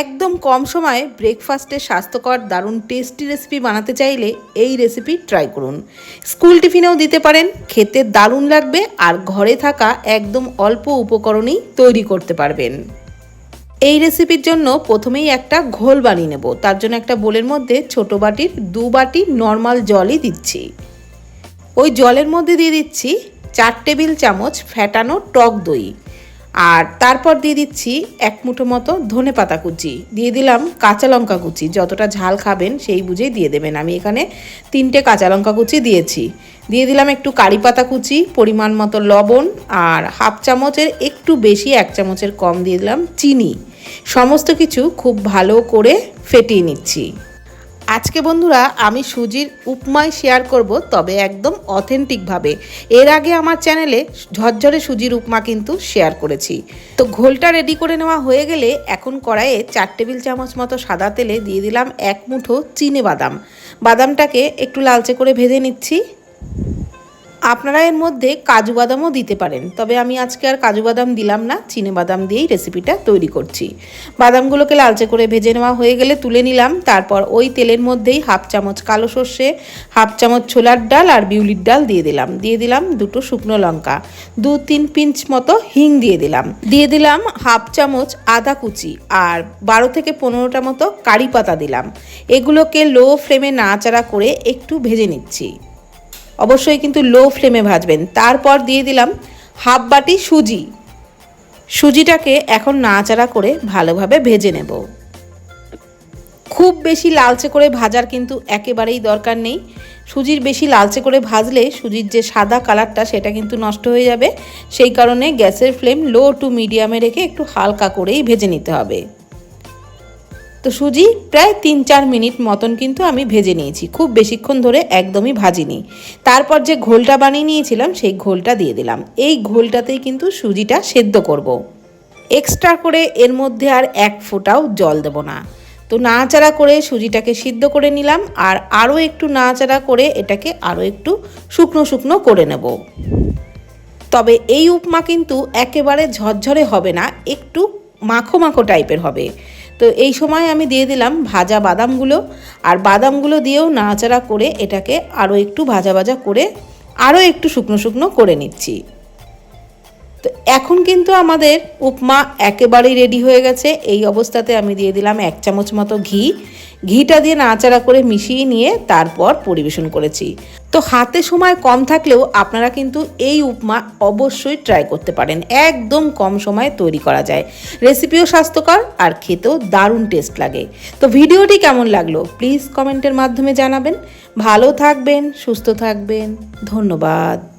একদম কম সময়ে ব্রেকফাস্টে স্বাস্থ্যকর, দারুণ টেস্টি রেসিপি বানাতে চাইলে এই রেসিপি ট্রাই করুন। স্কুল টিফিনেও দিতে পারেন, খেতে দারুণ লাগবে আর ঘরে থাকা একদম অল্প উপকরণেই তৈরি করতে পারবেন। এই রেসিপির জন্য প্রথমেই একটা ঘোল বানিয়ে নেব। তার জন্য একটা বোলের মধ্যে ছোট বাটির দু বাটি নর্মাল জলই দিচ্ছি। ওই জলের মধ্যে দিয়ে দিচ্ছি চার টেবিল চামচ ফ্যাটানো টক দই। আর তারপর দিয়ে দিচ্ছি এক মুঠো মতো ধনে পাতা কুচি। দিয়ে দিলাম কাঁচা লঙ্কা কুচি। যতটা ঝাল খাবেন সেই বুঝেই দিয়ে দেবেন। আমি এখানে তিনটে কাঁচা লঙ্কা কুচি দিয়েছি। দিয়ে দিলাম একটু কারি পাতা কুচি, পরিমাণ মতো লবণ আর হাফ চামচের একটু বেশি, এক চামচের কম দিয়ে দিলাম চিনি। সমস্ত কিছু খুব ভালো করে ফেটিয়ে নিচ্ছি। আজকে বন্ধুরা আমি সুজির উপমাই শেয়ার করব, তবে একদম অথেন্টিকভাবে এর আগে আমার চ্যানেলে ঝরঝরে সুজির উপমা কিন্তু শেয়ার করেছি। তো ঘোলটা রেডি করে নেওয়া হয়ে গেলে এখন কড়াইয়ে চার টেবিল চামচ মতো সাদা তেলে দিয়ে দিলাম এক মুঠো চিনে বাদাম। বাদামটাকে একটু লালচে করে ভেজে নিচ্ছি। আপনারা এর মধ্যে কাজু বাদামও দিতে পারেন। তবে আমি আজকে আর কাজু বাদাম দিলাম না, চিনে বাদাম দিয়েই রেসিপিটা তৈরি করছি। বাদামগুলোকে লালচে করে ভেজে নেওয়া হয়ে গেলে তুলে নিলাম। তারপর ওই তেলের মধ্যেই হাফ চামচ কালো সর্ষে, হাফ চামচ ছোলার ডাল আর বিউলির ডাল দিয়ে দিলাম। দিয়ে দিলাম দুটো শুকনো লঙ্কা। দু তিন পিঞ্চ মতো হিং দিয়ে দিলাম। দিয়ে দিলাম হাফ চামচ আদা কুচি আর বারো থেকে পনেরোটা মতো কারি পাতা দিলাম। এগুলোকে লো ফ্লেমে নাড়াচাড়া করে একটু ভেজে নিচ্ছি। অবশ্যই কিন্তু লো ফ্লেমে ভাজবেন। তারপর দিয়ে দিলাম হাফ বাটি সুজি। সুজিটাকে এখন নাড়াচাড়া করে ভালোভাবে ভেজে নেব। খুব বেশি লালচে করে ভাজার কিন্তু একেবারেই দরকার নেই। সুজির বেশি লালচে করে ভাজলে সুজির যে সাদা কালারটা সেটা কিন্তু নষ্ট হয়ে যাবে। সেই কারণে গ্যাসের ফ্লেম লো টু মিডিয়ামে রেখে একটু হালকা করেই ভেজে নিতে হবে। তো সুজি প্রায় তিন চার মিনিট মতন কিন্তু আমি ভেজে নিয়েছি। খুব বেশিক্ষণ ধরে একদমই ভাজিনি। তারপর যে ঘোলটা বানিয়ে নিয়েছিলাম, সেই ঘোলটা দিয়ে দিলাম। এই ঘোলটাতেই কিন্তু সুজিটা সেদ্ধ করব। এক্সট্রা করে এর মধ্যে আর এক ফোঁটাও জল দেব না। তো নাড়াচাড়া করে সুজিটাকে সিদ্ধ করে নিলাম আর আরও একটু নাড়াচাড়া করে এটাকে আরও একটু শুকনো শুকনো করে নেব। তবে এই উপমা কিন্তু একেবারে ঝরঝরে হবে না, একটু মাখো মাখো টাইপের হবে। তো এই সময় আমি দিয়ে দিলাম ভাজা বাদামগুলো, আর বাদামগুলো দিয়েও নাড়াচাড়া করে এটাকে আরও একটু ভাজা ভাজা করে আরও একটু শুকনো শুকনো করে নিচ্ছি। তো এখন কিন্তু আমাদের উপমা একেবারেই রেডি হয়ে গেছে। এই অবস্থাতে আমি দিয়ে দিলাম এক চামচ মতো ঘি। ঘিটা দিয়ে নাড়াচাড়া করে মিশিয়ে নিয়ে তারপর পরিবেশন করেছি। তো হাতে সময় কম থাকলেও আপনারা কিন্তু এই উপমা অবশ্যই ট্রাই করতে পারেন। একদম কম সময়ে তৈরি করা যায়। রেসিপিও স্বাস্থ্যকর আর খেতেও দারুণ টেস্ট লাগে। তো ভিডিওটি কেমন লাগল? প্লিজ কমেন্টের মাধ্যমে জানাবেন। ভালো থাকবেন, সুস্থ থাকবেন। ধন্যবাদ।